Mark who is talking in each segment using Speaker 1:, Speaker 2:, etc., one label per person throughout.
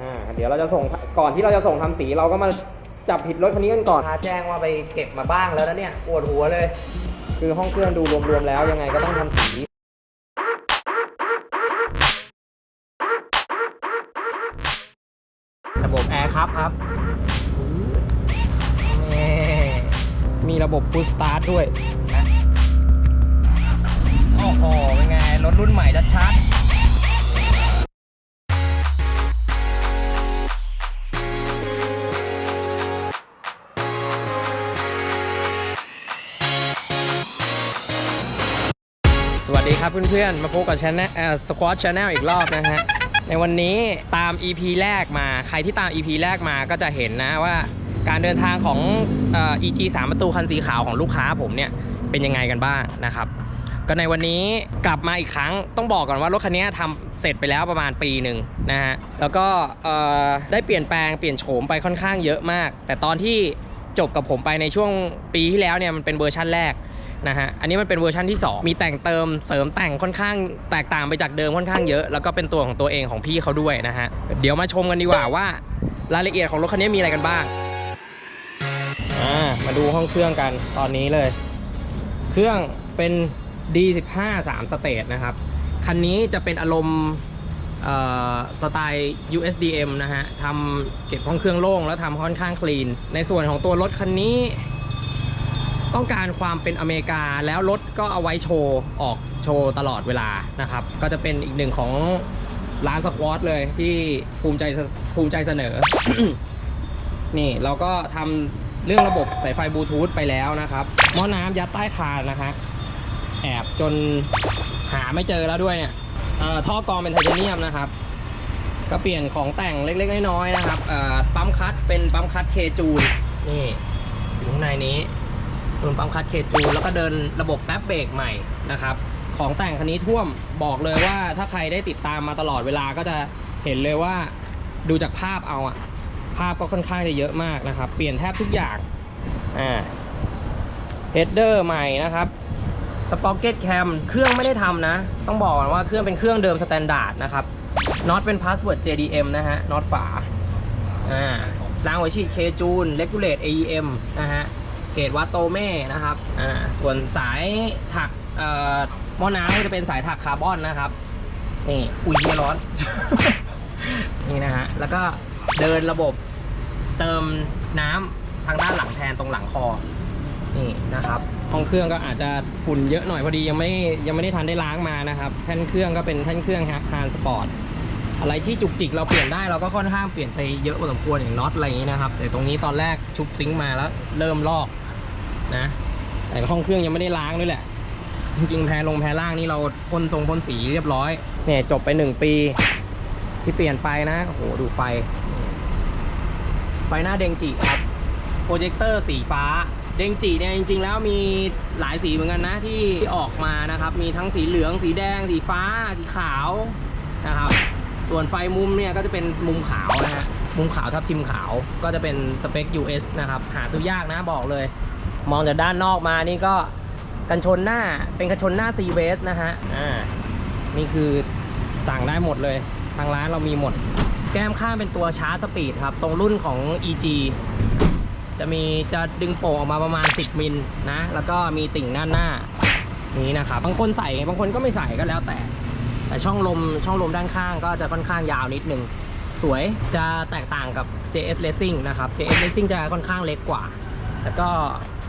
Speaker 1: อ่าเดี๋ยวเราจะส่งก่อนที่เราจะส่งทำสีเราก็มาจับผิดรถคันนี้กันก่อนพาแจ้งว่าไปเก็บมาบ้างแล้วนะเนี่ยปวดหัวเลย คือห้องเครื่องดูรวมๆแล้วยังไงก็ต้องทำสีระบบแอร์ครับครับนี่มีระบบพุชสตาร์ทด้วยนะโอ้โห เป็นไง รถรุ่นใหม่ชัดๆ วัสดีครับเพื่อนๆ มาพบกับช anel เอ่อ Squad Channel อีกรอบนะฮะ ในวันนี้ตาม EP แรกมา ใครที่ตาม EP แรกมาก็จะเห็นนะว่าการเดินทางของเอ่อ EG 3ประตูคันสีขาวของลูกค้าผมเนี่ย เป็นยังไงกันบ้างนะครับ ก็ในวันนี้กลับมาอีกครั้งต้องบอกก่อนว่ารถคันนี้ทำเสร็จไปแล้วประมาณปีหนึ่งนะฮะ แล้วก็เอ่อได้เปลี่ยนแปลงเปลี่ยนโฉมไปค่อนข้างเยอะมาก แต่ตอนที่จบกับผมไปในช่วงปีที่แล้วเนี่ยมันเป็นเวอร์ชั่นแรก นะฮะ อันนี้มันเป็นเวอร์ชันที่ 2 มีแต่งเติมเสริมแต่งค่อนข้างแตกต่างไปจากเดิมค่อนข้างเยอะ แล้วก็เป็นตัวของตัวเองของพี่เขาด้วยนะฮะ เดี๋ยวมาชมกันดีกว่าว่ารายละเอียดของรถคันนี้มีอะไรกันบ้าง อ่า มาดูห้องเครื่องกันตอนนี้เลย เครื่องเป็น D15 3สเตจนะครับ คันนี้จะเป็นอารมณ์สไตล์ USDM นะฮะ ทำเก็บห้องเครื่องโล่งแล้วทำค่อนข้างคลีน ในส่วนของตัวรถคันนี้ ต้องการความเป็นอเมริกาแล้วรถก็เอาไว้โชว์ออกโชว์ตลอดเวลานะครับ ก็จะเป็นอีกหนึ่งของร้านสควอตเลยที่ภูมิใจภูมิใจเสนอ นี่เราก็ทำเรื่องระบบสายไฟบลูทูธไปแล้วนะครับหม้อน้ำยัดใต้คานนะฮะแอบจนหาไม่เจอแล้วด้วยเนี่ยท่อกรองเป็นไทเทเนียมนะครับ ก็เปลี่ยนของแต่งเล็ก ๆ น้อยๆนะครับปั๊มคัตเป็นปั๊มคัตเคจูนนี่อยู่ข้างในนี้ เป็นปั๊มคัตเคจูแล้วก็เดินระบบแป๊บเบรกใหม่นะครับ ของแต่งคันนี้ท่วมบอกเลยว่าถ้าใครได้ติดตามมาตลอดเวลาก็จะเห็นเลยว่าดูจากภาพเอาอะภาพก็ค่อนข้างจะเยอะมากนะครับ เปลี่ยนแทบทุกอย่างอ่าเฮดเดอร์ใหม่นะครับสป็อกเก็ตแคมเครื่องไม่ได้ทำนะ ต้องบอกก่อนว่าเครื่องเป็นเครื่องเดิมสแตนดาร์ดนะครับน็อตเป็นพาสเวิร์ด JDM นะฮะน็อตฝาอ่ารางหัวฉีดเคจูนเลกูเลต AEM นะฮะ เกตวัตโตเม่นะครับอ่าส่วนสายถักเอ่อหม้อน้ำก็จะเป็นสายถักคาร์บอนนะครับนี่อุ้ยเหี้ยร้อน นี่นะฮะแล้วก็เดินระบบเติมน้ำทางด้านหลังแทนตรงหลังคอนี่นะครับห้องเครื่องก็อาจจะฝุ่นเยอะหน่อยพอดียังไม่ยังไม่ได้ทันได้ล้างมานะครับแท่นเครื่องก็เป็นแท่นเครื่องฮานสปอร์ตอะไรที่จุกจิกเราเปลี่ยนได้เราก็ค่อนข้างเปลี่ยนไปเยอะพอสมควรอย่างน็อตอะไรอย่างนี้นะครับ แต่ตรงนี้ตอนแรกชุบซิงค์มาแล้วเริ่มลอก นะ แต่ห้องเครื่องยังไม่ได้ล้างด้วยแหละ จริงๆแพรลงแพรล่างนี่เราพ่นทรงพ่นสีเรียบร้อย เนี่ยจบไปหนึ่งปี ที่เปลี่ยนไปนะ โอ้โห ดูไฟ ไฟหน้าเดงจิครับ โปรเจคเตอร์สีฟ้า เดงจิเนี่ยจริง ๆ แล้วมีหลายสีเหมือนกันนะที่ที่ออกมานะครับ มีทั้งสีเหลือง สีแดง สีฟ้า สีขาวนะครับ ส่วนไฟมุมเนี่ยก็จะเป็นมุมขาวนะฮะมุมขาวทับทิมขาวก็จะเป็นสเปค US นะครับ หาซื้อยากนะบอกเลย มองจากด้านนอกมานี่ก็กันชนหน้าเป็นกันชนหน้า c v s นะฮะอ่านี่คือสั่งได้หมดเลย ทางร้านเรามีหมด แก้มข้างเป็นตัวชาร์จสปีดครับ ตรงรุ่นของ EG จะมีจะดึงโป่งออกมาประมาณ 10 มิลนะ แล้วก็มีติ่งด้านหน้านี้นะครับ บางคนใส่บางคนก็ไม่ใส่ก็แล้วแต่ แต่ช่องลมช่องลมด้านข้างก็จะค่อนข้างยาวนิดนึง สวยจะแตกต่างกับ JS Racing นะครับ JS Racing จะค่อนข้างเล็กกว่า แล้วก็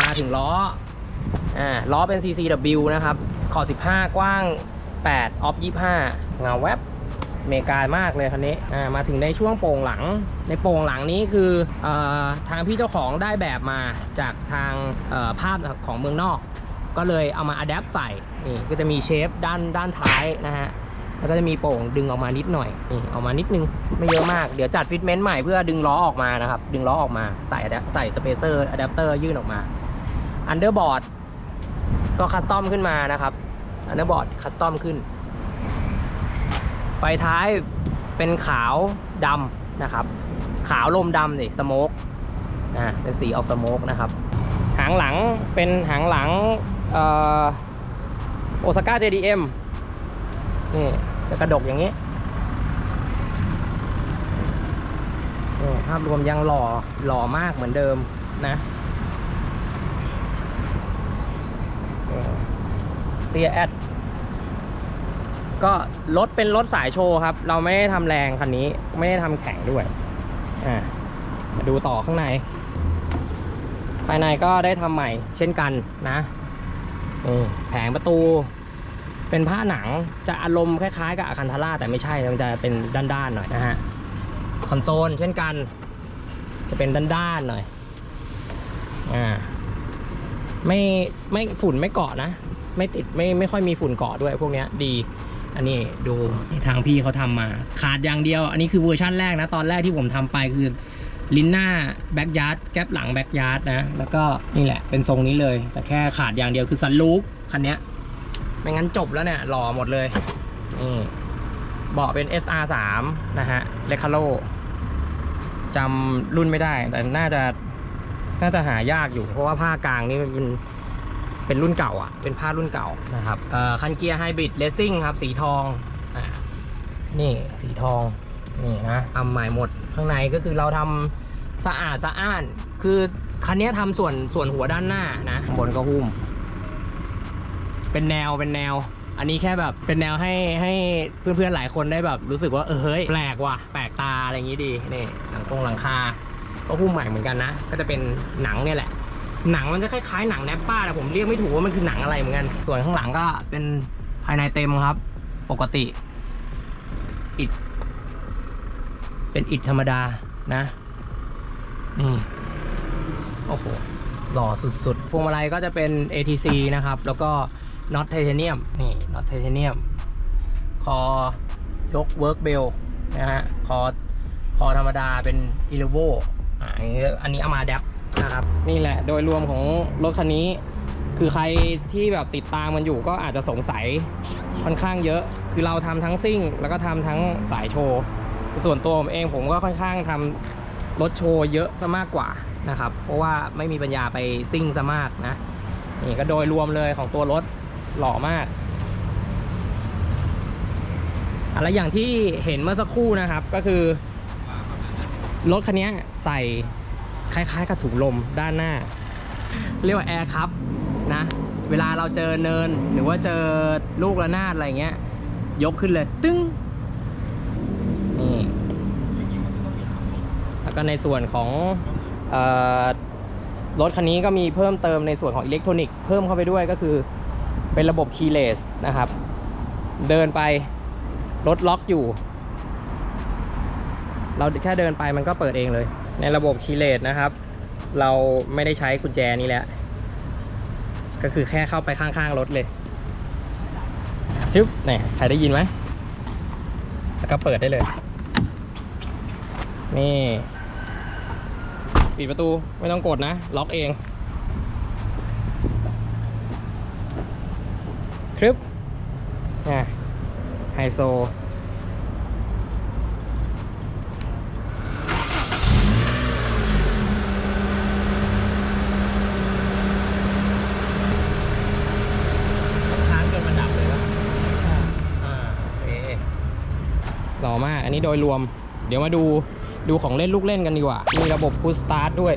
Speaker 1: มาถึงล้ออ่าล้อเป็น CCW นะครับ ขอบ15 กว้าง 8 ออฟ 25 เงาแวบเมกามากเลยคันนี้อ่ามาถึงในช่วงโป่งหลัง ในโป่งหลังนี้คือเออทางพี่เจ้าของได้แบบมาจากทางเอ่อภาพของเมืองนอก ก็เลยเอามาอัดแอปใส่นี่ก็จะมีเชฟด้านด้านท้ายนะฮะ แล้วก็จะมีโป่งดึงออกมานิดหน่อยนี่ออกมานิดนึงไม่เยอะมากเดี๋ยวจัดฟิตเมนต์ใหม่เพื่อดึงล้อออกมานะครับ ดึงล้อออกมาใส่ใส่สเปเซอร์อะแดปเตอร์ยื่นออกมาอันเดอร์บอร์ดก็คัสตอมขึ้นมานะครับอันเดอร์บอร์ดคัสตอมขึ้น ไฟท้ายเป็นขาวดำนะครับ ขาวลมดำนี่สโมกอ่าเป็นสีออกสโมกนะครับ หางหลังเป็นหางหลังเอ่อโอซาก้า JDM นี่จะกระดกอย่างนี้ภาพรวมยังหล่อหล่อมากเหมือนเดิมนะเตียแอดก็รถเป็นรถสายโชว์ครับ เราไม่ได้ทำแรงคันนี้ไม่ได้ทำแข่งด้วยอ่ามาดูต่อข้างใน ภายในก็ได้ทำใหม่เช่นกันนะแผงประตู เป็นผ้าหนังจะอารมณ์คล้ายๆ กับอาคันทาร่าแต่ไม่ใช่มันจะเป็นด้านๆหน่อยนะฮะคอนโซลเช่นกัน จะเป็นด้านๆหน่อยอ่าไม่ไม่ฝุ่นไม่เกาะนะ ไม่ติดไม่ไม่ค่อยมีฝุ่นเกาะด้วยพวกเนี้ยดีอันนี้ดูทางพี่เขาทำมา ขาดอย่างเดียว อันนี้คือเวอร์ชั่นแรกนะ ตอนแรกที่ผมทำไปคือลิ้นหน้าแบ็กยาร์ดแก๊ปหลังแบ็กยาร์ดนะ แล้วก็นี่แหละเป็นทรงนี้เลย แต่แค่ขาดอย่างเดียวคือซันลูปคันเนี้ย ไม่งั้นจบแล้วเนี่ยหล่อหมดเลยนี่เบาะเป็น SR3 นะฮะเลคาโลจำรุ่นไม่ได้ แต่น่าจะน่าจะหายากอยู่ เพราะว่าผ้ากลางนี่มันเป็นเป็นรุ่นเก่าอะ เป็นผ้ารุ่นเก่านะครับคันเกียร์ไฮบริดเลสซิ่งครับ สีทองอนี่สีทองนี่นะทำใหม่หมดข้างในก็คือเราทำสะอาดสะอ้าน คือคันนี้ทำส่วนส่วนหัวด้านหน้านะบนก็หุ้ม เป็นแนวเป็นแนว อันนี้แค่แบบเป็นแนวให้ให้เพื่อนๆหลายคนได้แบบรู้สึกว่าเออเฮ้ยแปลกว่ะแปลกตาอะไรอย่างงี้ดีนี่หลังตรงหลังคาก็หุ้มใหม่เหมือนกันนะ ก็จะเป็นหนังเนี่ยแหละ หนังมันจะคล้ายๆหนังแนปป้าแต่ผมเรียกไม่ถูกว่ามันคือหนังอะไรเหมือนกัน ส่วนข้างหลังก็เป็นภายในเต็มครับ ปกติอิฐเป็นอิฐธรรมดานะนี่โอ้โหหล่อสุดๆพวงมาลัยก็จะเป็น ATC นะครับ แล้วก็ น็อตไทเทเนียมนี่น็อตไทเทเนียม คอยกเวิร์กเบลนะฮะคอคอธรรมดาเป็นอีเลโวอ่าอันนี้อันนี้เอามาแดปนะครับนี่แหละโดยรวมของรถคันนี้ คือใครที่แบบติดตามมันอยู่ก็อาจจะสงสัยค่อนข้างเยอะ คือเราทำทั้งซิ่ง แล้วก็ทำทั้งสายโชว์ส่วนตัวผมเองผมก็ค่อนข้างทำรถโชว์เยอะซะมากกว่านะครับ เพราะว่าไม่มีปัญญาไปซิ่งซะมากนะนี่ก็โดยรวมเลยของตัวรถ หล่อมากอะไรอย่างที่เห็นเมื่อสักครู่นะครับก็คือ รถคันนี้ใส่คล้ายๆกับถุงลมด้านหน้า เรียกว่าแอร์คัพนะ เวลาเราเจอเนินหรือว่าเจอลูกระนาดอะไรเงี้ย ยกขึ้นเลย ตึ้งนี่แล้วก็ในส่วนของรถคันนี้ก็มีเพิ่มเติมในส่วนของอิเล็กทรอนิกส์เพิ่มเข้าไปด้วยก็คือ เป็นระบบคีย์เลสนะครับ เดินไปรถล็อกอยู่ เราแค่เดินไปมันก็เปิดเองเลย ในระบบคีย์เลสนะครับ เราไม่ได้ใช้กุญแจนี้แหล้วก็คือแค่เข้าไปข้างๆรถเลยชึบเนี่ยใครได้ยินไหมแล้วก็เปิดได้เลย นี่ ปิดประตูไม่ต้องกดนะ ล็อกเอง ครึบอะไฮโซ ค้างจนมันดับเลยวะอ่าโอเคหล่อมาก อันนี้โดยรวม เดี๋ยวมาดูดูของเล่นลูกเล่นกันดีกว่า มีระบบพุชสตาร์ทด้วย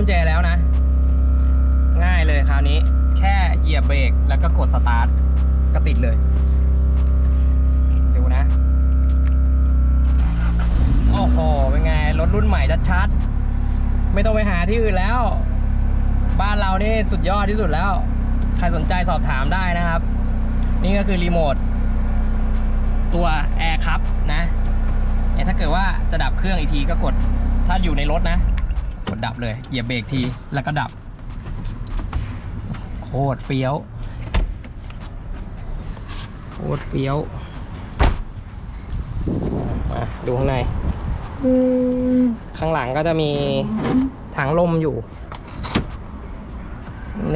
Speaker 1: กุญแจแล้วนะ ง่ายเลยคราวนี้ แค่เหยียบเบรกแล้วก็กดสตาร์ทก็ติดเลยดูนะ โอ้โห เป็นไง รถรุ่นใหม่ชัดๆ ไม่ต้องไปหาที่อื่นแล้ว บ้านเรานี่สุดยอดที่สุดแล้ว ใครสนใจสอบถามได้นะครับ นี่ก็คือรีโมทตัวแอร์ครับนะ ถ้าเกิดว่าจะดับเครื่องอีกทีก็กด ถ้าอยู่ในรถนะ กดดับเลย เหยียบเบรกทีแล้วก็ดับ โคตรเฟี้ยว โคตรเฟี้ยว มาดูข้างใน ข้างหลังก็จะมีถังลมอยู่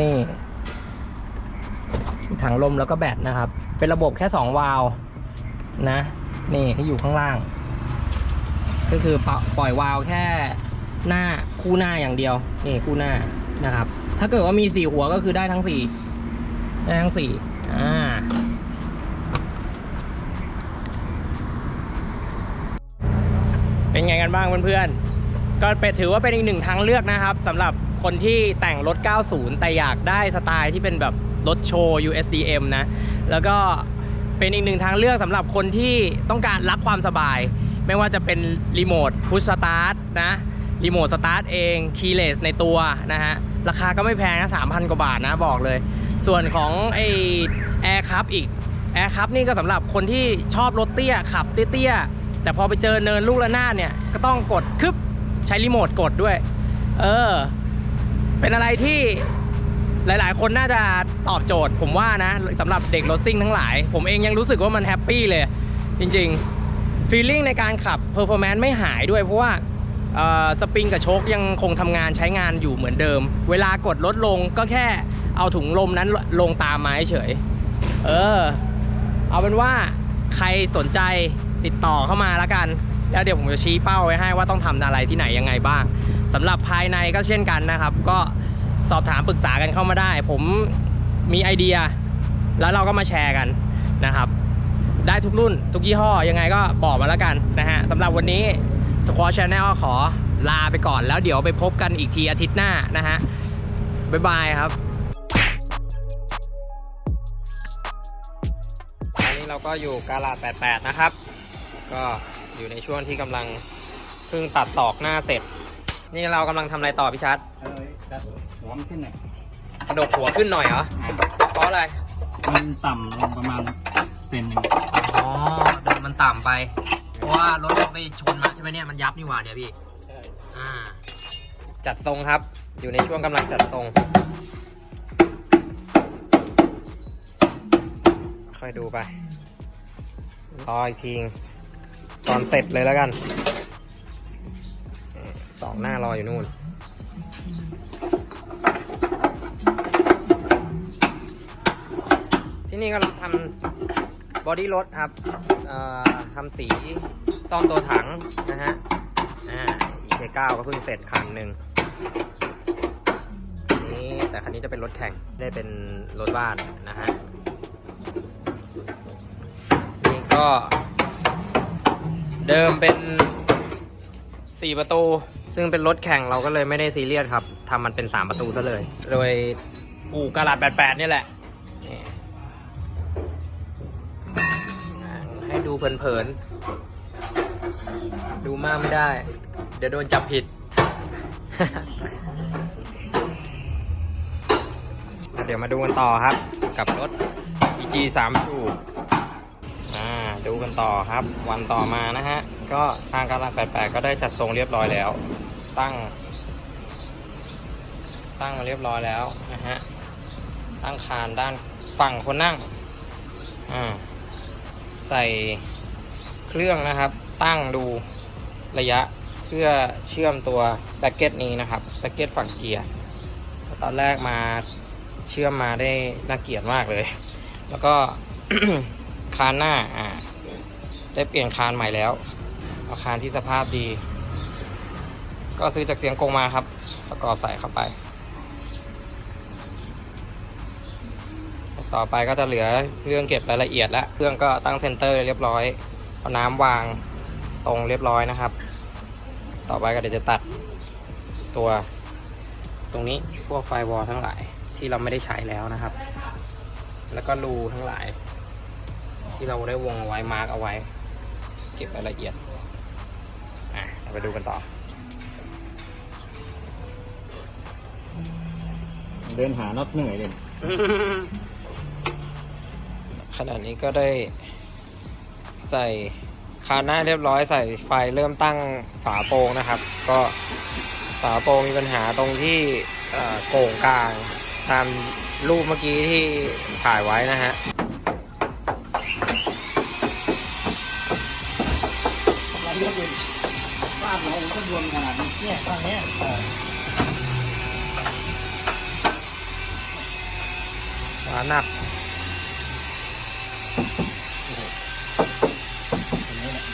Speaker 1: นี่ถังลมแล้วก็แบตนะครับ เป็นระบบแค่ 2 วาล์วนะ นี่ที่อยู่ข้างล่าง ก็คือปล่ปล่อยวาล์วแค่ หน้าคู่หน้าอย่างเดียวนี่คู่หน้านะครับ ถ้าเกิดว่ามีสี่หัวก็คือได้ทั้งสี่ได้ทั้งสี่อ่าเป็นไงกันบ้างเพื่อนๆ ก็เป็นถือว่าเป็นอีกหนึ่งทางเลือกนะครับสำหรับคนที่แต่งรถ 90 แต่อยากได้สไตล์ที่เป็นแบบรถโชว์ USDM นะ แล้วก็เป็นอีกหนึ่งทางเลือกสำหรับคนที่ต้องการรักความสบาย ไม่ว่าจะเป็นรีโมทพุชสตาร์ทนะ รีโมทสตาร์ทเองคีย์เลสในตัวนะฮะ ราคาก็ไม่แพงนะ3,000กว่าบาทนะบอกเลย ส่วนของไอแอร์คัพอีกแอร์คัพนี่ก็สำหรับคนที่ชอบรถเตี้ย ขับเตี้ยๆแต่พอไปเจอเนินลูกระนาดเนี่ย ก็ต้องกดคึบใช้รีโมทกดด้วย เออ เป็นอะไรที่หลายๆ คนน่าจะตอบโจทย์ผมว่านะสำหรับเด็กรถซิ่งทั้งหลาย ผมเองยังรู้สึกว่ามันแฮปปี้เลย จริงๆฟีลลิ่งในการขับเพอร์ฟอร์แมนซ์ไม่หายด้วยเพราะว่า สปริงกับโชคยังคงทำงานใช้งานอยู่เหมือนเดิม เวลากดลดลงก็แค่เอาถุงลมนั้นลงตามมาเฉย เออ เอาเป็นว่าใครสนใจติดต่อเข้ามาแล้วกัน แล้วเดี๋ยวผมจะชี้เป้าไว้ให้ว่าต้องทำอะไรที่ไหนยังไงบ้างสำหรับภายในก็เช่นกันนะครับ ก็สอบถามปรึกษากันเข้ามาได้ ผมมีไอเดีย แล้วเราก็มาแชร์กันนะครับ ได้ทุกรุ่นทุกยี่ห้อยังไงก็บอกมาแล้วกันนะฮะสำหรับวันนี้ Squad Channel ขอลาไปก่อนแล้วเดี๋ยวไปพบกันอีกทีอาทิตย์หน้านะฮะ บ๊ายบายครับตอนนี้เราก็อยู่กาลาด88 นะครับ ก็อยู่ในช่วงที่กำลังเพิ่งตัดตอกหน้าเสร็จ นี่เรากำลังทำอะไรต่อพี่ชัด
Speaker 2: เออดัดหัวมันขึ้นหน่อย
Speaker 1: กระดกหัวขึ้นหน่อยเหรอ
Speaker 2: อ่า
Speaker 1: เพราะอะไร
Speaker 2: มันต่ำลงประมาณเซนหนึ่ง
Speaker 1: อ๋อเดินมันต่ำไป เพราะว่ารถเราไปชนมาใช่ไหมเนี่ยมันยับนี่หว่าเดี๋ยวพี่
Speaker 2: ใช่
Speaker 1: อ่า จัดทรงครับ อยู่ในช่วงกำลังจัดทรง ค่อยดูไปรออีกทีตอนเสร็จเลยแล้วกันเอ่อสองหน้ารออยู่นู่นที่นี่ก็ทำ บอดี้รถครับทำสีซ่อมตัวถังนะฮะอ่า EK9 ก็เพิ่งเสร็จคันหนึ่งนี่แต่คันนี้จะเป็นรถแข่งได้เป็นรถบ้านนะฮะนี่ก็ เดิมเป็น 4 ประตู ซึ่งเป็นรถแข่งเราก็เลยไม่ได้ซีเรียสครับทำมันเป็น 3 ประตูซะเลย โดยอู่กาลาด88 นี่แหละ เพลินๆ ดูมากไม่ได้ เดี๋ยวโดนจับผิด เดี๋ยวมาดูกันต่อครับ กับรถ EG 3 2อ่าดูกันต่อครับ วันต่อมานะฮะ ก็ทางการลาด88 ก็ได้จัดทรงเรียบร้อยแล้ว ตั้ง ตั้งมาเรียบร้อยแล้วนะฮะ ตั้งคานด้านฝั่งคนนั่ง อ่า ใส่เครื่องนะครับ ตั้งดูระยะเพื่อเชื่อมตัวแบ็กเก็ตนี้นะครับแบ็กเก็ตฝั่งเกียร์ตอนแรกมาเชื่อมมาได้น่าเกียดมากเลย แล้วก็คานหน้าอ่า ได้เปลี่ยนคานใหม่แล้วเอาคานที่สภาพดี ก็ซื้อจากเสียงกงมาครับ ประกอบใส่เข้าไป ต่อไปก็จะเหลือเรื่องเก็บรายละเอียดแล้วเครื่องก็ตั้งเซนเตอร์เรียบร้อยเอาน้ำวางตรงเรียบร้อยนะครับ ต่อไปก็เดี๋ยวจะตัดตัว ตรงนี้พวกไฟวอลทั้งหลายที่เราไม่ได้ใช้แล้วนะครับ แล้วก็รูทั้งหลาย ที่เราได้วงเอาไว้มาร์กเอาไว้ เก็บรายละเอียดอะเราไปดูกันต่อ
Speaker 2: เดินหาน็อตเหนื่อยเลย
Speaker 1: ขณะนี้ก็ได้ใส่คานหน้าเรียบร้อยใส่ไฟเริ่มตั้งฝาโปรงนะครับ ก็ฝาโปรงมีปัญหาตรงที่โก่งกลางตามรูปเมื่อกี้ที่ถ่ายไว้นะฮะ
Speaker 2: เราเลือกเป็นบ้านเราก็รวมขนาดนี้เนี่ยตอนนี้
Speaker 1: ฝาหนัก
Speaker 2: ตรงนี้แหละ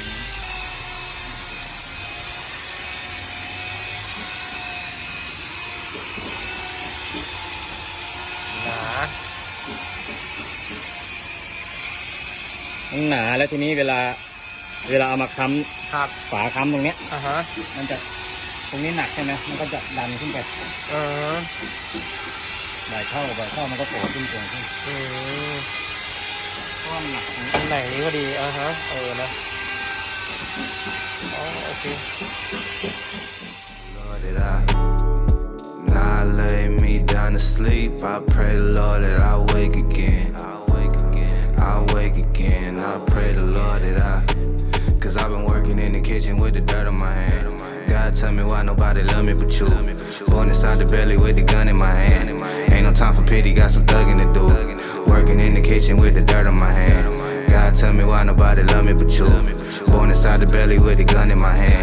Speaker 1: หนา
Speaker 2: มันหนาแล้วทีนี้เวลา เวลาเอามาค้
Speaker 1: ครับำ
Speaker 2: ฝาค้ำตรงเนี้ย
Speaker 1: อ่าฮะ
Speaker 2: มันจะตรงนี้หนักใช่ไหมมันก็จะดันขึ้นไป
Speaker 1: อ่าฮะ
Speaker 2: บ่ายเข้าบ่ายเข้ามันก็โผล่ขึ้นโผล่ขึ้น
Speaker 1: อืม
Speaker 2: เพราะว่ามันหนักตรงนี้
Speaker 1: ตำแหน่งนี้ก็ดีอ่าฮะเออนะอ๋อโอเค
Speaker 3: Lord, that I not lay me down to sleep. I pray the Lord that I wake again. I wake again. I wake again. I pray the Lord that I, cause I've been working in the kitchen with the dirt on my hand. God tell me why nobody love me but you. Born inside the belly with the gun in my hand. Ain't no time for pity, got some thugging to do. Working in the kitchen with the dirt on my hand. God tell me why nobody love me but you. Born inside the belly with the gun in my hand.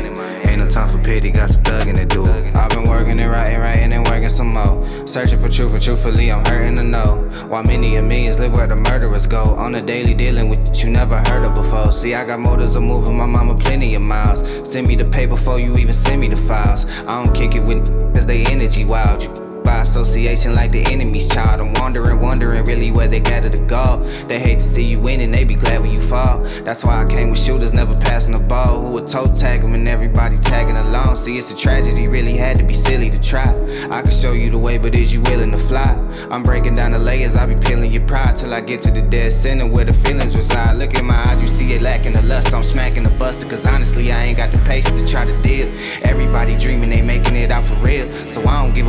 Speaker 3: Time for pity, got some thugging to do. I've been working and writing, writing and working some more. Searching for truth, and truthfully, I'm hurting to know. Why many of millions live where the murderers go. On a daily dealing with you never heard of before. See, I got motives of moving my mama plenty of miles. Send me the pay before you even send me the files. I don't kick it with cause they energy wild. You association like the enemy's child. I'm wondering, wondering really where they gather to go. They hate to see you win and they be glad when you fall. That's why I came with shooters, never passing the ball. Who would toe tag them and everybody tagging along. See, it's a tragedy, really had to be silly to try. I could show you the way, but is you willing to fly? I'm breaking down the layers, I be peeling your pride till I get to the dead center where the feelings reside. Look in my eyes, you see it lacking the lust. I'm smacking the buster, cause honestly, I ain't got the patience to try to deal. Everybody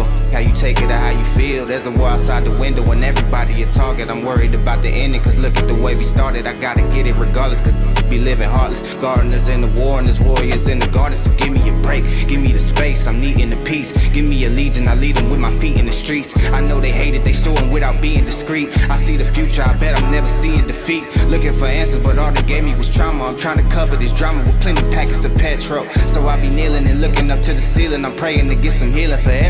Speaker 3: How you take it or how you feel. There's a war outside the window and everybody a target. I'm worried about the ending, cause look at the way we started. I gotta get it regardless, cause be living heartless. Gardeners in the war and there's warriors in the garden. So give me a break, give me the space. I'm needing the peace. Give me a legion, I lead them with my feet in the streets. I know they hate it, they show 'em without being discreet. I see the future, I bet I'm never seeing defeat. Looking for answers, but all they gave me was trauma. I'm trying to cover this drama with plenty packets of petrol. So I be kneeling and looking up to the ceiling. I'm praying to get some healing for